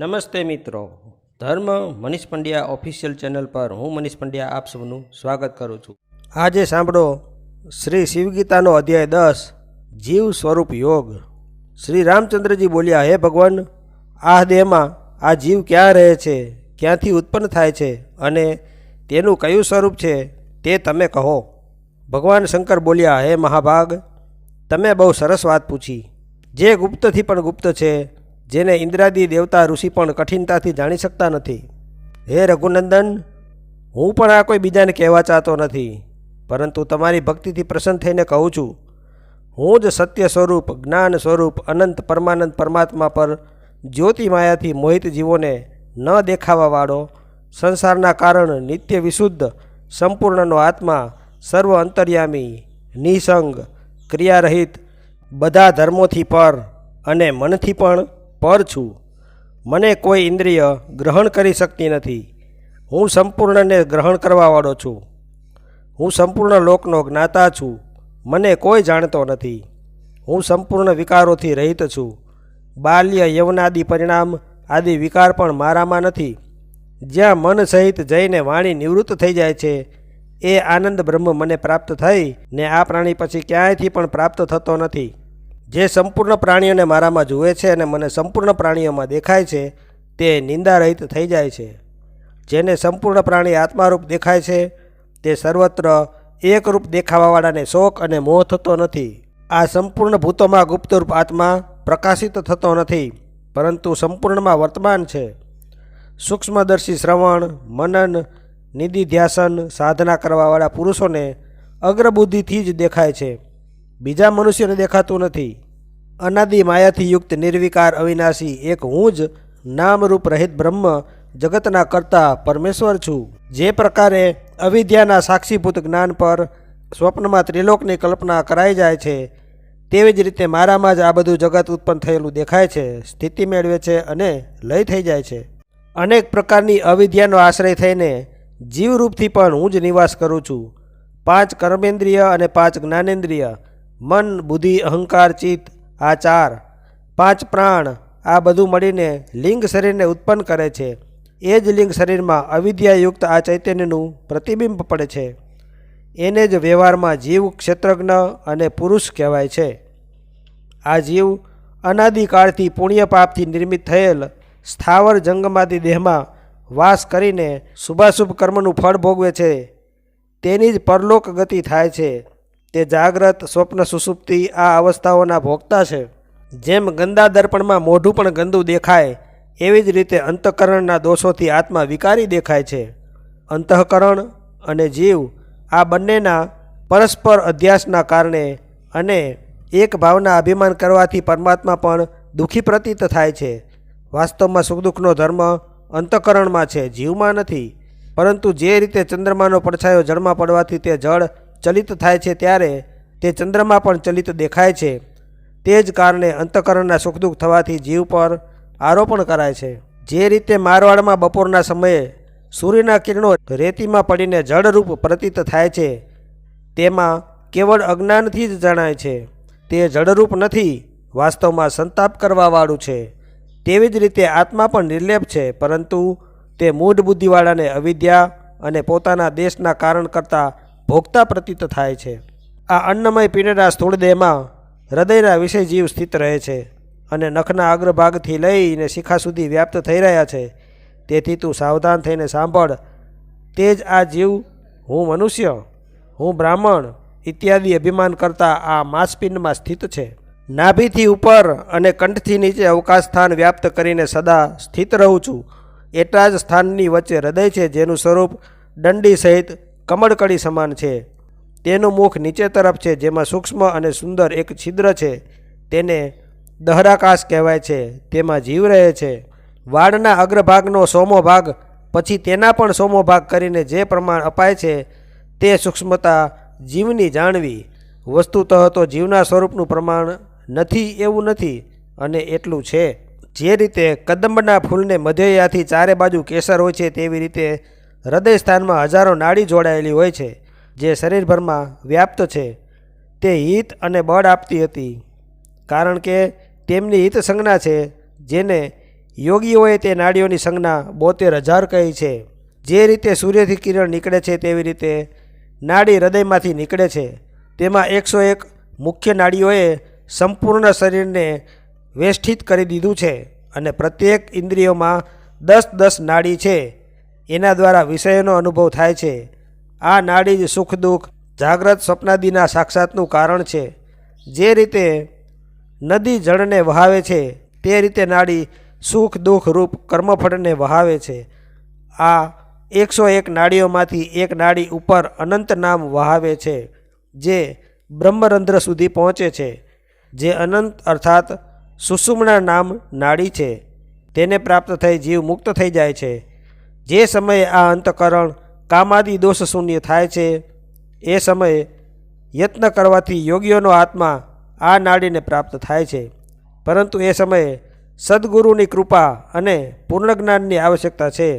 નમસ્તે મિત્રો. ધર્મ મનીષ પંડ્યા ઓફિશિયલ ચેનલ પર હું મનીષ પંડ્યા આપ સૌનું સ્વાગત કરું છું. આજે સાંભળો શ્રી શિવગીતાનો અધ્યાય દસ, જીવ સ્વરૂપ યોગ. શ્રી રામચંદ્રજી બોલ્યા, હે ભગવાન, આ દેહમાં આ જીવ ક્યાં રહે છે? ક્યાંથી ઉત્પન્ન થાય છે? અને તેનું કયું સ્વરૂપ છે? તે તમે કહો. ભગવાન શંકર બોલ્યા, હે મહાભાગ, તમે બહુ સરસ વાત પૂછી. જે ગુપ્તથી પણ ગુપ્ત છે જેને ઇન્દ્રાદી દેવતા ઋષિ પણ કઠિનતાથી જાણી શકતા નથી. હે રઘુનંદન, હું પણ આ કોઈ બીજાને કહેવા ચાહતો નથી, પરંતુ તમારી ભક્તિથી પ્રસન્ન થઈને કહું છું, હું જ સત્ય સ્વરૂપ, જ્ઞાન સ્વરૂપ, અનંત પરમાનંદ પરમાત્મા પર જ્યોતિ માયાથી મોહિત જીવોને ન દેખાવાવાળો, સંસારના કારણ નિત્ય વિશુદ્ધ, સંપૂર્ણનો આત્મા, સર્વ અંતર્યામી, નિસંગ, ક્રિયારહિત, બધા ધર્મોથી પર અને મનથી પણ પર છું. મને કોઈ ઇન્દ્રિય ગ્રહણ કરી શકતી નથી. હું સંપૂર્ણને ગ્રહણ કરવાવાળો છું. હું સંપૂર્ણ લોકનો જ્ઞાતા છું. મને કોઈ જાણતો નથી. હું સંપૂર્ણ વિકારોથી રહિત છું. બાલ્ય યવનાદિ પરિણામ આદિ વિકાર પણ મારામાં નથી. જ્યાં મન સહિત જઈને વાણી નિવૃત્ત થઈ જાય છે, એ આનંદ બ્રહ્મ મને પ્રાપ્ત થઈ ને આ પ્રાણી પછી ક્યાંયથી પણ પ્રાપ્ત થતો નથી. જે સંપૂર્ણ પ્રાણીઓને મારામાં જુએ છે અને મને સંપૂર્ણ પ્રાણીઓમાં દેખાય છે, તે નિંદારહિત થઈ જાય છે. જેને સંપૂર્ણ પ્રાણી આત્મારૂપ દેખાય છે, તે સર્વત્ર એકરૂપ દેખાવાવાળાને શોક અને મોહ થતો નથી. આ સંપૂર્ણ ભૂતોમાં ગુપ્તરૂપ આત્મા પ્રકાશિત થતો નથી, પરંતુ સંપૂર્ણમાં વર્તમાન છે. સૂક્ષ્મદર્શી શ્રવણ, મનન, નિધિધ્યાસન, સાધના કરવાવાળા પુરુષોને અગ્રબુદ્ધિથી જ દેખાય છે. બીજા મનુષ્યને દેખાતું નથી. અનાદિ માયાથી યુક્ત નિર્વિકાર અવિનાશી એક હું જ નામરૂપ રહિત બ્રહ્મ જગતના કરતા પરમેશ્વર છું. જે પ્રકારે અવિદ્યાના સાક્ષીભૂત જ્ઞાન પર સ્વપ્નમાં ત્રિલોકની કલ્પના કરાઈ જાય છે, તેવી જ રીતે મારામાં જ આ બધું જગત ઉત્પન્ન થયેલું દેખાય છે, સ્થિતિ મેળવે છે અને લય થઈ જાય છે. અનેક પ્રકારની અવિદ્યાનો આશ્રય થઈને જીવરૂપથી પણ હું જ નિવાસ કરું છું. પાંચ કર્મેન્દ્રિય અને પાંચ જ્ઞાનેન્દ્રિય મન, બુદ્ધિ, અહંકાર, ચિત્ત આ ચાર પાંચ પ્રાણ આ બધું મળીને લિંગ શરીરને ઉત્પન્ન કરે છે. એ જ લિંગ શરીરમાં અવિદ્યાયુક્ત આ ચૈતન્યનું પ્રતિબિંબ પડે છે. એને જ વ્યવહારમાં જીવ, ક્ષેત્રજ્ઞ અને પુરુષ કહેવાય છે. આ જીવ અનાદિકાળથી પુણ્ય પાપથી નિર્મિત થયેલ સ્થાવર જંગમાદી દેહમાં વાસ કરીને શુભાશુભ કર્મનું ફળ ભોગવે છે. તેની જ પરલોક ગતિ થાય છે. તે જાગ્રત, સ્વપ્ન સુસુપ્તિ આ અવસ્થાઓના ભોગતા છે. જેમ ગંદા દર્પણમાં મોઢું પણ ગંદુ દેખાય, એવી જ રીતે અંતઃકરણના દોષોથી આત્મા વિકારી દેખાય છે. અંતઃકરણ અને જીવ આ બંનેના પરસ્પર અધ્યાસના કારણે અને એક ભાવના અભિમાન કરવાથી પરમાત્મા પણ દુઃખી પ્રતીત થાય છે. વાસ્તવમાં સુખ દુઃખનો ધર્મ અંતઃકરણમાં છે, જીવમાં નથી. પરંતુ જે રીતે ચંદ્રમાનો પડછાયો જળમાં પડવાથી તે જળ ચલિત થાય છે ત્યારે તે ચંદ્રમાં પણ ચલિત દેખાય છે. તે જ કારણે અંતઃકરણના સુખ દુઃખ થવાથી જીવ પર આરોપણ કરાય છે. જે રીતે મારવાડમાં બપોરના સમયે સૂર્યના કિરણો રેતીમાં પડીને જળરૂપ પ્રતીત થાય છે, તેમાં કેવળ અજ્ઞાનથી જ જણાય છે. તે જળરૂપ નથી, વાસ્તવમાં સંતાપ કરવાવાળું છે. તેવી જ રીતે આત્મા પણ નિર્લેપ છે, પરંતુ તે મૂઢ બુદ્ધિવાળાને અવિદ્યા અને પોતાના દેશના કારણ કરતાં ભોગતા પ્રતીત થાય છે. આ અન્નમય પીંડના સ્થૂળદેહમાં હૃદયના વિષય જીવ સ્થિત રહે છે અને નખના અગ્રભાગથી લઈને શિખા સુધી વ્યાપ્ત થઈ રહ્યા છે. તેથી તું સાવધાન થઈને સાંભળ, તે જ આ જીવ હું મનુષ્ય, હું બ્રાહ્મણ ઇત્યાદિ અભિમાન કરતા આ માંસપિંડમાં સ્થિત છે. નાભીથી ઉપર અને કંઠથી નીચે અવકાશ સ્થાન વ્યાપ્ત કરીને સદા સ્થિત રહું છું. એટલા જ સ્થાનની વચ્ચે હૃદય છે જેનું સ્વરૂપ દંડી સહિત કમળકડી સમાન છે. તેનું મુખ નીચે તરફ છે, જેમાં સૂક્ષ્મ અને સુંદર એક છિદ્ર છે. તેને દહરાકાશ કહેવાય છે, તેમાં જીવ રહે છે. વાળના અગ્રભાગનો સોમો ભાગ, પછી તેના પણ સોમો ભાગ કરીને જે પ્રમાણ અપાય છે, તે સૂક્ષ્મતા જીવની જાણવી. વસ્તુતઃ તો જીવના સ્વરૂપનું પ્રમાણ નથી એવું નથી, અને એટલું છે. જે રીતે કદંબના ફૂલને મધ્યયાથી ચારે બાજુ કેસર હોય છે, તેવી રીતે હૃદય સ્થાનમાં હજારો નાડી જોડાયેલી હોય છે, જે શરીરભરમાં વ્યાપ્ત છે. તે હિત અને બળ આપતી હતી. કારણ કે તેમની હિત સંજ્ઞા છે, જેને યોગીઓએ તે નાડીઓની સંજ્ઞા બોતેર હજાર કહી છે. જે રીતે સૂર્યથી કિરણ નીકળે છે, તેવી રીતે નાડી હૃદયમાંથી નીકળે છે. તેમાં એકસો એક મુખ્ય નાડીઓએ સંપૂર્ણ શરીરને વેષ્ઠિત કરી દીધું છે અને પ્રત્યેક ઇન્દ્રિયોમાં દસ દસ નાડી છે. એના દ્વારા વિષયોનો અનુભવ થાય છે. આ નાડી જ સુખ દુઃખ, જાગ્રત સ્વપ્નાદિના સાક્ષાતનું કારણ છે. જે રીતે નદી જળને વહાવે છે, તે રીતે નાડી સુખ દુઃખ રૂપ કર્મફળને વહાવે છે. આ એકસો એક નાડીઓમાંથી એક નાડી ઉપર અનંત નામ વહાવે છે, જે બ્રહ્મરંધ્ર સુધી પહોંચે છે, જે અનંત અર્થાત સુષુમણા નામ નાડી છે. તેને પ્રાપ્ત થઈ જીવ મુક્ત થઈ જાય છે. જે સમયે આ અંતકરણ કામાદિ દોષ શૂન્ય થાય છે, એ સમયે યત્ન કરવાથી યોગીઓનો આત્મા આ નાડીને પ્રાપ્ત થાય છે. પરંતુ એ સમયે સદગુરુની કૃપા અને પૂર્ણ જ્ઞાનની આવશ્યકતા છે,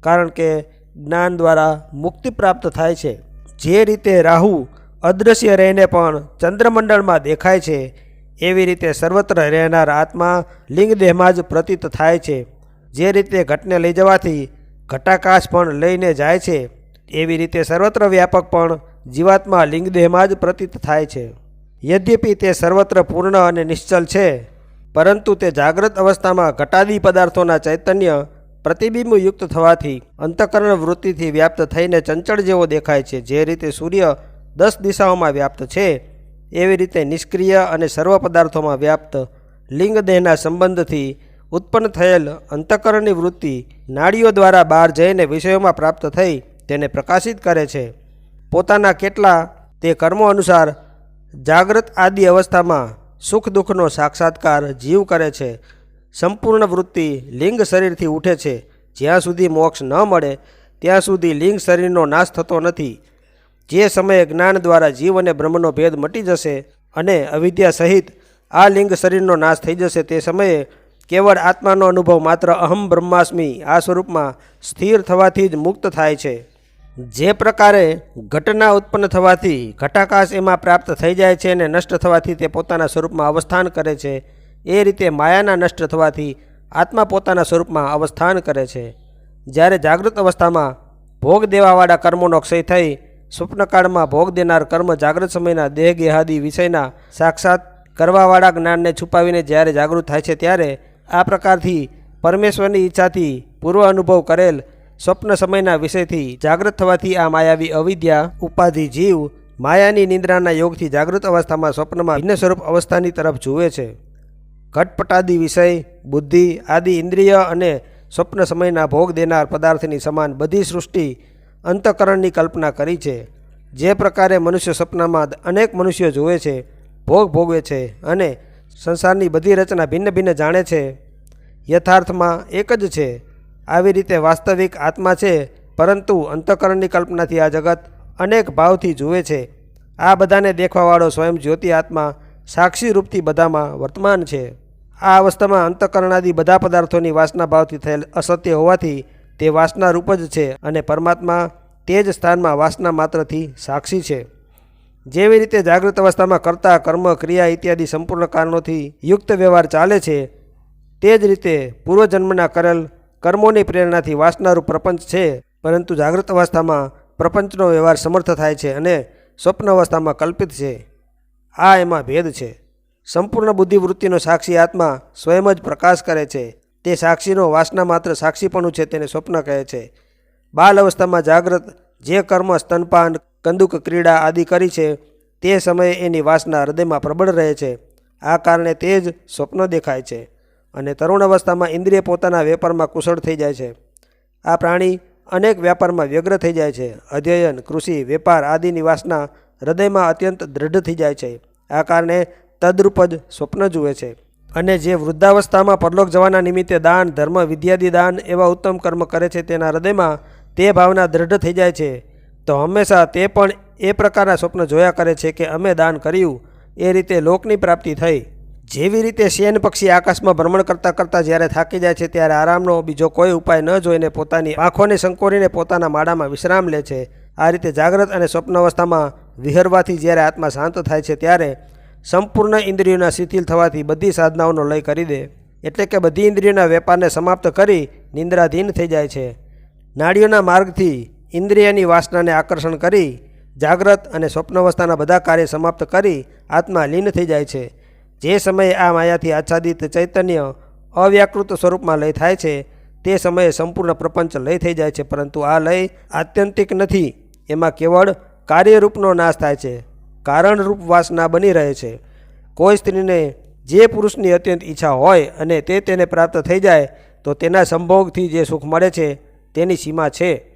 કારણ કે જ્ઞાન દ્વારા મુક્તિ પ્રાપ્ત થાય છે. જે રીતે રાહુ અદૃશ્ય રહીને પણ ચંદ્રમંડળમાં દેખાય છે, એવી રીતે સર્વત્ર રહેનાર આત્મા લિંગદેહમાં જ પ્રતીત થાય છે. જે રીતે ઘટને લઈ જવાથી ઘટાકાશ પણ લઈને જાય છે. એવી રીતે સર્વત્ર વ્યાપક પણ જીવાત્મા લિંગદેહમાં જ પ્રતીત થાય છે. યદ્યપિ તે સર્વત્ર પૂર્ણ અને નિશ્ચલ છે, પરંતુ તે જાગ્રત અવસ્થામાં ઘટાદી પદાર્થોના ચૈતન્ય પ્રતિબિંબ યુક્ત થવાથી અંતકરણ વૃત્તિથી વ્યાપ્ત થઈને ચંચળ જેવો દેખાય છે, જે રીતે સૂર્ય દસ દિશાઓમાં વ્યાપ્ત છે. એવી રીતે નિષ્ક્રિય અને સર્વ પદાર્થોમાં વ્યાપ્ત લિંગદેહના સંબંધથી ઉત્પન્ન થયેલ અંતકરણની વૃત્તિ નાડીઓ દ્વારા બહાર જઈને વિષયોમાં પ્રાપ્ત થઈ તેને પ્રકાશિત કરે છે. પોતાના કેટલા તે કર્મો અનુસાર જાગ્રત આદિ અવસ્થામાં સુખ દુઃખનો સાક્ષાત્કાર જીવ કરે છે. સંપૂર્ણ વૃત્તિ લિંગ શરીરથી ઉઠે છે. જ્યાં સુધી મોક્ષ ન મળે, ત્યાં સુધી લિંગ શરીરનો નાશ થતો નથી. જે સમયે જ્ઞાન દ્વારા જીવ અને બ્રહ્મનો ભેદ મટી જશે અને અવિદ્યા સહિત આ લિંગ શરીરનો નાશ થઈ જશે તે સમયે કેવળ આત્માનો અનુભવ માત્ર અહમ બ્રહ્માસ્મી, આ સ્વરૂપમાં સ્થિર થવાથી જ મુક્ત થાય છે. જે પ્રકારે ઘટના ઉત્પન્ન થવાથી ઘટાકાશ એમાં પ્રાપ્ત થઈ જાય છે અને નષ્ટ થવાથી તે પોતાના સ્વરૂપમાં અવસ્થાન કરે છે, એ રીતે માયાના નષ્ટ થવાથી આત્મા પોતાના સ્વરૂપમાં અવસ્થાન કરે છે. જ્યારે જાગૃત અવસ્થામાં ભોગ દેવાવાળા કર્મોનો ક્ષય થઈ, સ્વપ્નકાળમાં ભોગ દેનાર કર્મ જાગૃત સમયના દેહ ગેહાદી વિષયના સાક્ષાત કરવાવાળા જ્ઞાનને છુપાવીને જ્યારે જાગૃત થાય છે ત્યારે આ પ્રકારથી પરમેશ્વરની ઈચ્છાથી પૂર્વ અનુભવ કરેલ સ્વપ્ન સમયના વિષયથી જાગૃત થવાથી આ માયાવી અવિદ્યા, ઉપાધિ, જીવ માયાની નિંદ્રાના યોગથી જાગૃત અવસ્થામાં સ્વપ્નમાં ભિન્ન સ્વરૂપ અવસ્થાની તરફ જુએ છે. ઘટપટાદી વિષય, બુદ્ધિ આદિ ઇન્દ્રિય અને સ્વપ્ન સમયના ભોગ દેનાર પદાર્થની સમાન બધી સૃષ્ટિ અંતકરણની કલ્પના કરી છે. જે પ્રકારે મનુષ્ય સપનામાં અનેક મનુષ્યો જુએ છે, ભોગ ભોગવે છે અને સંસારની બધી રચના ભિન્ન ભિન્ન જાણે છે. યથાર્થમાં એક જ છે. આવી રીતે વાસ્તવિક આત્મા છે, પરંતુ અંતકરણની કલ્પનાથી આ જગત અનેક ભાવથી જુએ છે. આ બધાને દેખવાવાળો સ્વયં જ્યોતિ આત્મા સાક્ષી રૂપથી બધામાં વર્તમાન છે. આ અવસ્થામાં અંતકરણાદી બધા પદાર્થોની વાસના ભાવથી થયેલ અસત્ય હોવાથી તે વાસના રૂપ જ છે અને પરમાત્મા તે જ સ્થાનમાં વાસના માત્રથી સાક્ષી છે. જેવી રીતે જાગૃત અવસ્થામાં કરતા, કર્મ, ક્રિયા ઇત્યાદિ સંપૂર્ણ કારણોથી યુક્ત વ્યવહાર ચાલે છે, તે જ રીતે પૂર્વજન્મના કરેલ કર્મોની પ્રેરણાથી વાસનારૂપ પ્રપંચ છે, પરંતુ જાગૃત અવસ્થામાં પ્રપંચનો વ્યવહાર સમર્થ થાય છે અને સ્વપ્ન અવસ્થામાં કલ્પિત છે. આ એમાં ભેદ છે. સંપૂર્ણ બુદ્ધિવૃત્તિનો સાક્ષી આત્મા સ્વયં જ પ્રકાશ કરે છે. તે સાક્ષીનો વાસના માત્ર સાક્ષીપણું છે તેને સ્વપ્ન કહે છે. બાલ અવસ્થામાં જાગૃત જે કર્મ, સ્તનપાન કંદુક ક્રીડા આદિ કરી છે, તે સમયે એની વાસના હૃદયમાં પ્રબળ રહે છે. આ કારણે તે જ સ્વપ્ન દેખાય છે અને તરુણ અવસ્થામાં ઇન્દ્રિય પોતાના વેપારમાં કુશળ થઈ જાય છે. આ પ્રાણી અનેક વ્યાપારમાં વ્યગ્ર થઈ જાય છે. અધ્યયન, કૃષિ, વેપાર આદિની વાસના હૃદયમાં અત્યંત દ્રઢ થઈ જાય છે. આ કારણે તદરૂપ જ સ્વપ્ન જુએ છે. અને જે વૃદ્ધાવસ્થામાં પરલોક જવાના નિમિત્તે દાન, ધર્મ, વિદ્યાદિ દાન એવા ઉત્તમ કર્મ કરે છે તેના હૃદયમાં તે ભાવના દ્રઢ થઈ જાય છે. તો હંમેશા તે પણ એ પ્રકારના સ્વપ્ન જોયા કરે છે કે અમે દાન કર્યું, એ રીતે લોકની પ્રાપ્તિ થઈ. જેવી રીતે શેન પક્ષી આકાશમાં ભ્રમણ કરતાં કરતાં જ્યારે થાકી જાય છે ત્યારે આરામનો બીજો કોઈ ઉપાય ન જોઈને પોતાની આંખોને સંકોરીને પોતાના માળામાં વિશ્રામ લે છે. આ રીતે જાગ્રત અને સ્વપ્ન અવસ્થામાં વિહરવાથી જ્યારે આત્મા શાંત થાય છે ત્યારે સંપૂર્ણ ઇન્દ્રિયોના શિથિલ થવાથી બધી સાધનાઓનો લય કરી દે. એટલે કે બધી ઇન્દ્રિયોના વેપારને સમાપ્ત કરી નિંદ્રાધીન થઈ જાય છે. નાડીઓના માર્ગથી ઇન્દ્રિયની વાસનાને આકર્ષણ કરી, જાગ્રત અને સ્વપ્નવસ્થાના બધા કાર્ય સમાપ્ત કરી આત્મા લીન થઈ જાય છે. જે સમયે આ માયાથી આચ્છાદિત ચૈતન્ય અવ્યાકૃત સ્વરૂપમાં લય થાય છે, તે સમયે સંપૂર્ણ પ્રપંચ લય થઈ જાય છે, પરંતુ આ લય આત્યંતિક નથી. એમાં કેવળ કાર્યરૂપનો નાશ થાય છે. કારણરૂપ વાસના બની રહે છે. કોઈ સ્ત્રીને જે પુરુષની અત્યંત ઈચ્છા હોય અને તે તેને પ્રાપ્ત થઈ જાય, તો તેના સંભોગથી જે સુખ મળે છે, તેની સીમા છે.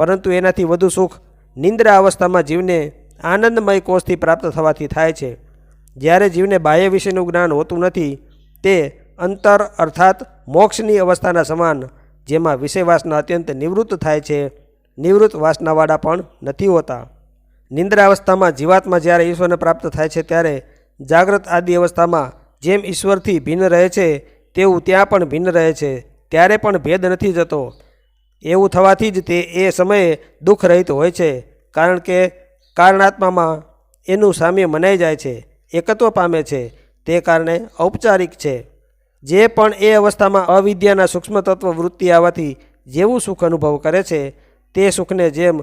પરંતુ એનાથી વધુ સુખ નિંદ્રા અવસ્થામાં જીવને આનંદમય કોષથી પ્રાપ્ત થવાથી થાય છે. જ્યારે જીવને બાહ્ય વિશેનું જ્ઞાન હોતું નથી, તે અંતર અર્થાત મોક્ષની અવસ્થાના સમાન, જેમાં વિષયવાસના અત્યંત નિવૃત્ત થાય છે, નિવૃત્ત વાસનાવાળા પણ નથી હોતા. નિંદ્રા અવસ્થામાં જીવાત્મા જ્યારે ઈશ્વરને પ્રાપ્ત થાય છે ત્યારે જાગ્રત આદિ અવસ્થામાં જેમ ઈશ્વરથી ભિન્ન રહે છે, તેવું ત્યાં પણ ભિન્ન રહે છે. ત્યારે પણ ભેદ નથી જતો. એવું થવાથી જ તે એ સમયે દુઃખ રહિત હોય છે. કારણ કે કારણાત્મામાં એનું સામ્ય મનાઈ જાય છે, એકત્વ પામે છે, તે કારણે ઔપચારિક છે. જે પણ એ અવસ્થામાં અવિદ્યાના સૂક્ષ્મ તત્વ વૃત્તિ આવવાથી જેવું સુખ અનુભવ કરે છે, તે સુખને જેમ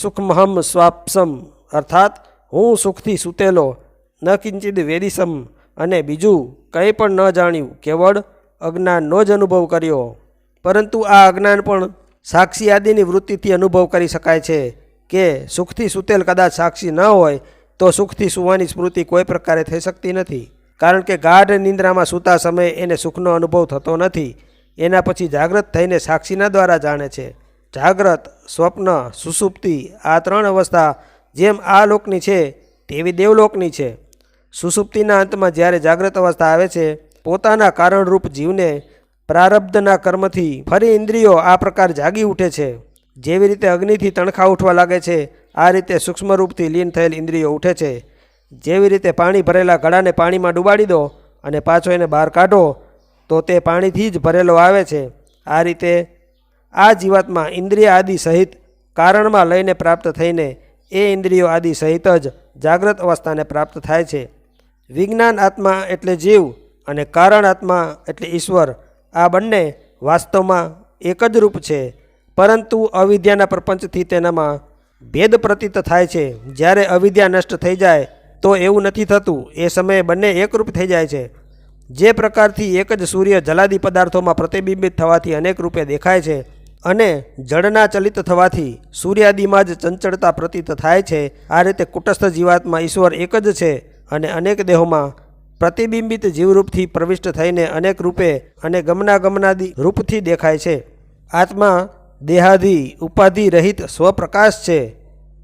સુખમહમ સ્વાપસમ, અર્થાત હું સુખથી સૂતેલો, ન કિંચિત વેદિસમ અને બીજું કંઈ પણ ન જાણ્યું, કેવળ અજ્ઞાનનો જ અનુભવ કર્યો. પરંતુ આ અજ્ઞાન પણ સાક્ષી આદિની વૃત્તિથી અનુભવ કરી શકાય છે કે સુખથી સૂતેલ કદાચ સાક્ષી ન હોય, તો સુખથી સુવાની સ્મૃતિ કોઈ પ્રકારે થઈ શકતી નથી. કારણ કે ગાઢ નિંદ્રામાં સૂતા સમયે એને સુખનો અનુભવ થતો નથી. એના પછી જાગ્રત થઈને સાક્ષીના દ્વારા જાણે છે. જાગ્રત, સ્વપ્ન, સુસુપ્તિ આ ત્રણ અવસ્થા જેમ આ લોકની છે, તેવી દેવલોકની છે. સુસુપ્તિના અંતમાં જ્યારે જાગ્રત અવસ્થા આવે છે, પોતાના કારણરૂપ જીવને પ્રારબ્ધના કર્મથી ફરી ઇન્દ્રિયો આ પ્રકાર જાગી ઉઠે છે. જેવી રીતે અગ્નિથી તણખા ઉઠવા લાગે છે, આ રીતે સૂક્ષ્મ રૂપથી લીન થયેલ ઇન્દ્રિયો ઉઠે છે. જેવી રીતે પાણી ભરેલા ઘડાને પાણીમાં ડુબાડી દો અને પાછો એને બહાર કાઢો, તો તે પાણીથી જ ભરેલો આવે છે. આ રીતે આ જીવાતમાં ઇન્દ્રિય આદિ સહિત કારણમાં લઈને પ્રાપ્ત થઈને એ ઇન્દ્રિયો આદિ સહિત જ જાગ્રત અવસ્થાને પ્રાપ્ત થાય છે. વિજ્ઞાન આત્મા એટલે જીવ અને કારણ આત્મા એટલે ઈશ્વર આ બંને વાસ્તવમાં એક જ રૂપ છે. પરંતુ અવિદ્યાના પ્રપંચથી તેનામાં ભેદ પ્રતીત થાય છે. જ્યારે અવિદ્યા નષ્ટ થઈ જાય, તો એવું નથી થતું. એ સમયે બંને એકરૂપ થઈ જાય છે. જે પ્રકારથી એક જ સૂર્ય જલાદી પદાર્થોમાં પ્રતિબિંબિત થવાથી અનેક રૂપે દેખાય છે અને જળના ચલિત થવાથી સૂર્યાદિમાં જ ચંચળતા પ્રતીત થાય છે. આ રીતે કુટસ્થ જીવાતમાં ઈશ્વર એક જ છે અને અનેક દેહોમાં પ્રતિબિંબિત જીવરૂપથી પ્રવિષ્ટ થઈને અનેક રૂપે અને ગમના ગમનાદિ રૂપથી દેખાય છે. આત્મા દેહાધિ ઉપાધિ રહિત સ્વપ્રકાશ છે.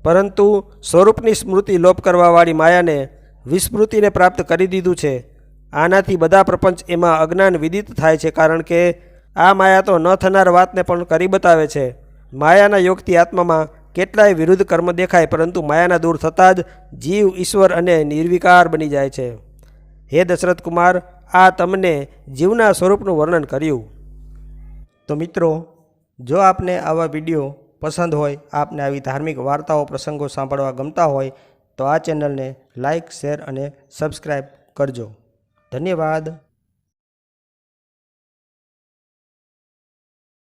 પરંતુ સ્વરૂપની સ્મૃતિ લોપ કરવાવાળી માયાને વિસ્મૃતિને પ્રાપ્ત કરી દીધું છે. આનાથી બધા પ્રપંચ એમાં અજ્ઞાન વિદિત થાય છે કારણ કે આ માયા તો ન થનાર વાતને પણ કરી બતાવે છે. માયાના યોગથી આત્મામાં કેટલાય વિરુદ્ધ કર્મ દેખાય, પરંતુ માયાના દૂર થતાં જ જીવ ઈશ્વર અને નિર્વિકાર બની જાય છે. હે દશરથ કુમાર, આ તમને જીવના સ્વરૂપનું વર્ણન કર્યું. તો મિત્રો, જો આપને આવા વીડિયો પસંદ હોય, આપને આવી ધાર્મિક વાર્તાઓ, પ્રસંગો સાંભળવા ગમતા હોય, તો આ ચેનલને લાઇક શેર અને સબસ્ક્રાઈબ કરજો. ધન્યવાદ.